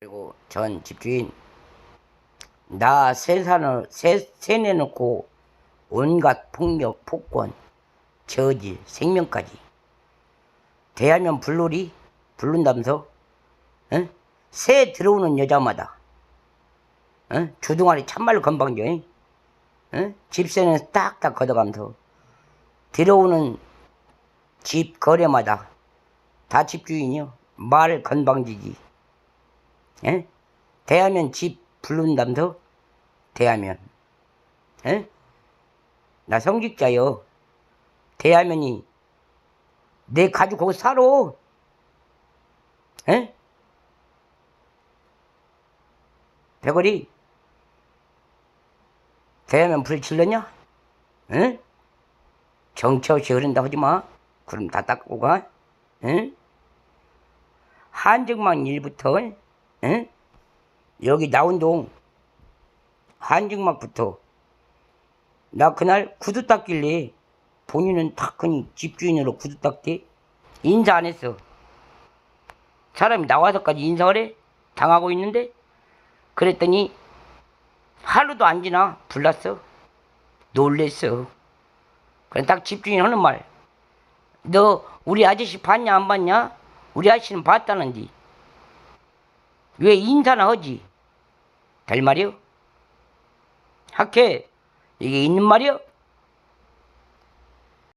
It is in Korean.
그리고 전 집주인 나 세산을 세, 세내놓고 온갖 폭력, 폭권, 저질, 생명까지. 대하면 불놀이? 부른다면서? 응? 새 들어오는 여자마다. 응? 주둥아리 참말로 건방져 응? 집세는 딱딱 걷어가면서. 들어오는 집 거래마다 다 집주인이요. 말 건방지지 예? 대하면 집 부른다면서 대하면 예? 나 성직자요 대하면이 내 가지고 거기 살아 예? 대거리 대하면 불 질렀냐? 응? 정처 없이 흐른다 하지 마. 그럼 다 닦고 가. 응? 한증막 일부터, 응? 여기 나온 동, 한증막부터. 나 그날 구두 닦길래 본인은 탁하니 집주인으로 구두 닦대. 인사 안 했어. 사람이 나와서까지 인사를 해? 당하고 있는데? 그랬더니 하루도 안 지나 불났어. 놀랬어. 그래 딱 집주인 하는 말. 너 우리 아저씨 봤냐 안 봤냐? 우리 아저씨는 봤다는디. 왜 인사나 하지? 될 말이요? 학회 이게 있는 말이요?